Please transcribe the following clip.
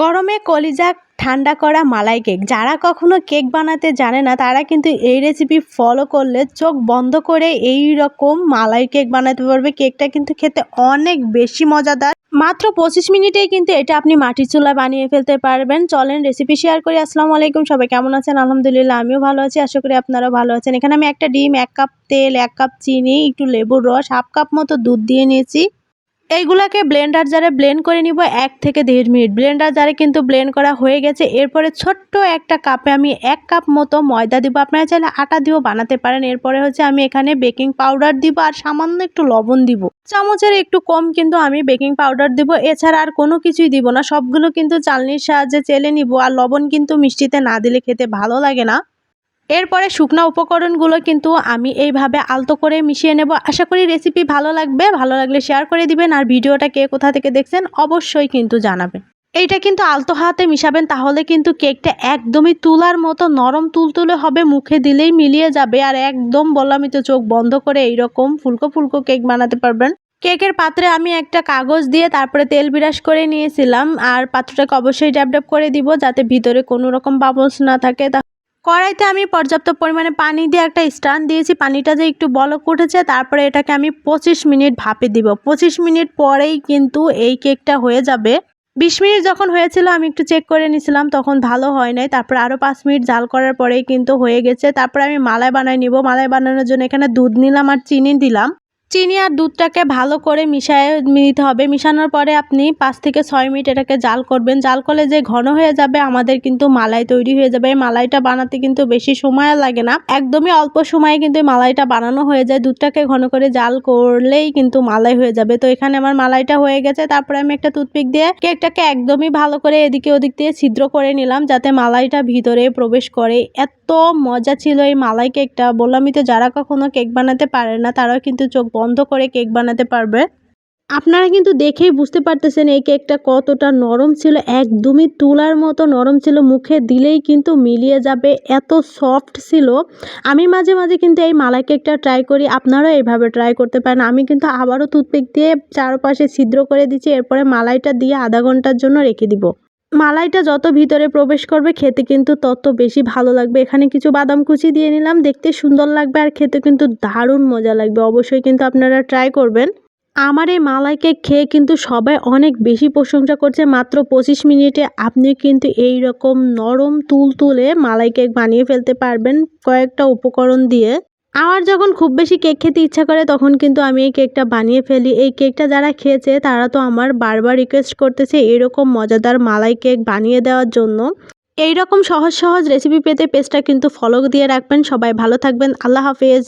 গরমে কলিজা ঠান্ডা করা মালাই কেক। যারা কখনো কেক বানাতে জানে না, তারা কিন্তু এই রেসিপি ফলো করলে চোখ বন্ধ করে এই রকম মালাই কেক বানাতে পারবে। কেকটা কিন্তু খেতে অনেক বেশি মজাদার। মাত্র পঁচিশ মিনিটেই কিন্তু এটা আপনি মাটির চুলায় বানিয়ে ফেলতে পারবেন। চলেন রেসিপি শেয়ার করি। আসসালামু আলাইকুম, সবাই কেমন আছেন? আলহামদুলিল্লাহ, আমিও ভালো আছি। আশা করি আপনারাও ভালো আছেন। এখানে আমি একটা ডিম, এক কাপ তেল, এক কাপ চিনি, একটু লেবুর রস, হাফ কাপ মতো দুধ দিয়ে নিয়েছি। এইগুলাকে ব্লেন্ডার জারে ব্লেন্ড করে নিব এক থেকে দেড় মিনিট। ব্লেন্ডার জারে কিন্তু ব্লেন্ড করা হয়ে গেছে। এরপরে ছোট্ট একটা কাপে আমি এক কাপ মতো ময়দা দিব। আপনারা চাইলে আটা দিয়েও বানাতে পারেন। এরপরে হচ্ছে আমি এখানে বেকিং পাউডার দিব আর সামান্য একটু লবণ দিব। চামচের একটু কম কিন্তু আমি বেকিং পাউডার দিব। এছাড়া আর কোনো কিছুই দিব না। সবগুলো কিন্তু চালনির সাহায্যে চেলে নিব। আর লবণ কিন্তু মিষ্টিতে না দিলে খেতে ভালো লাগে না। এরপরে শুকনো উপকরণগুলো কিন্তু আমি এইভাবে আলতো করে মিশিয়ে নেব। আশা করি রেসিপি ভালো লাগবে। ভালো লাগলে শেয়ার করে দিবেন। আর ভিডিওটা কে কোথা থেকে দেখছেন অবশ্যই কিন্তু জানাবেন। এইটা কিন্তু আলতো হাতে মিশাবেন, তাহলে কিন্তু কেকটা একদমই তুলার মতো নরম তুলতুলে হবে। মুখে দিলেই মিলিয়ে যাবে। আর একদম বললামই তো চোখ বন্ধ করে এইরকম ফুলকো ফুলকো কেক বানাতে পারবেন। কেকের পাত্রে আমি একটা কাগজ দিয়ে তারপরে তেল বিরাস করে নিয়েছিলাম। আর পাত্রটাকে অবশ্যই ড্যাব ড্যাব করে দিব, যাতে ভিতরে কোনো রকম বাবলস না থাকে। কড়াইতে আমি পর্যাপ্ত পরিমাণে পানি দিয়ে একটা স্টান দিয়েছি। পানিটা যে একটু বলক উঠেছে, তারপরে এটাকে আমি পঁচিশ মিনিট ভাপে দিব। পঁচিশ মিনিট পরেই কিন্তু এই কেকটা হয়ে যাবে। বিশ মিনিট যখন হয়েছিল, আমি একটু চেক করে নিয়েছিলাম, তখন ভালো হয় নাই। তারপর আরও পাঁচ মিনিট জাল করার পরেই কিন্তু হয়ে গেছে। তারপরে আমি মালাই বানাই নিব। মালাই বানানোর জন্য এখানে দুধ নিলাম আর চিনি দিলাম। চিনি আর দুধটাকে ভালো করে মিশায় নিতে হবে। মিশানোর পরে আপনি পাঁচ থেকে ছয় মিনিট এটাকে জাল করবেন। জাল করলে যে ঘন হয়ে যাবে, আমাদের কিন্তু মালাই তৈরি হয়ে যাবে। মালাইটা বানাতে কিন্তু বেশি সময় লাগে না। একদমই অল্প সময়ে কিন্তু মালাইটা বানানো হয়ে যায়। দুধটাকে ঘন করে জাল করলেই কিন্তু মালাই হয়ে যাবে। তো এখানে আমার মালাইটা হয়ে গেছে। তারপরে আমি একটা টুথপিক দিয়ে কেকটাকে একদমই ভালো করে এদিকে ওদিক দিয়ে ছিদ্র করে নিলাম, যাতে মালাইটা ভিতরে প্রবেশ করে। এত মজা ছিল এই মালাই কেকটা। বললামই তো, যারা কখনো কেক বানাতে পারে না, তারাও কিন্তু চোখ বন্ধ করে কেক বানাতে পারবে। আপনারা কিন্তু দেখেই বুঝতে পারতেছেন এই কেকটা কতটা নরম ছিল, একদমই তুলার মতো নরম ছিল, মুখে দিলেই কিন্তু মিলিয়ে যাবে, এত সফট ছিল। আমি মাঝে মাঝে কিন্তু এই মালাই কেকটা ট্রাই করি, আপনারাও এইভাবে ট্রাই করতে পারেন। আমি কিন্তু আবারও টুথপিক দিয়ে চারপাশে ছিদ্র করে দিচ্ছি, এরপরে মালাইটা দিয়ে আধা ঘণ্টার জন্য রেখে দিব। মালাইটা যত ভিতরে প্রবেশ করবে খেতে কিন্তু তত বেশি ভালো লাগবে। এখানে কিছু বাদাম কুচি দিয়ে নিলাম, দেখতে সুন্দর লাগবে আর খেতে কিন্তু দারুণ মজা লাগবে, অবশ্যই কিন্তু আপনারা ট্রাই করবেন। আমার এই মালাই কেক খেয়ে কিন্তু সবাই অনেক বেশি প্রশংসা করছে, মাত্র পঁচিশ মিনিটে আপনি কিন্তু এই রকম নরম তুল তুলে মালাই কেক বানিয়ে ফেলতে পারবেন কয়েকটা উপকরণ দিয়ে। আমার যখন খুব বেশি কেক খেতে ইচ্ছা করে, তখন কিন্তু আমি এই কেকটা বানিয়ে ফেলি। এই কেকটা যারা খেয়েছে, তারা তো আমার বারবার রিকোয়েস্ট করতেছে এরকম মজাদার মালাই কেক বানিয়ে দেওয়ার জন্য। এই রকম সহজ সহজ রেসিপি পেতে পেজটা কিন্তু ফলো দিয়ে রাখবেন। সবাই ভালো থাকবেন। আল্লাহ হাফেজ।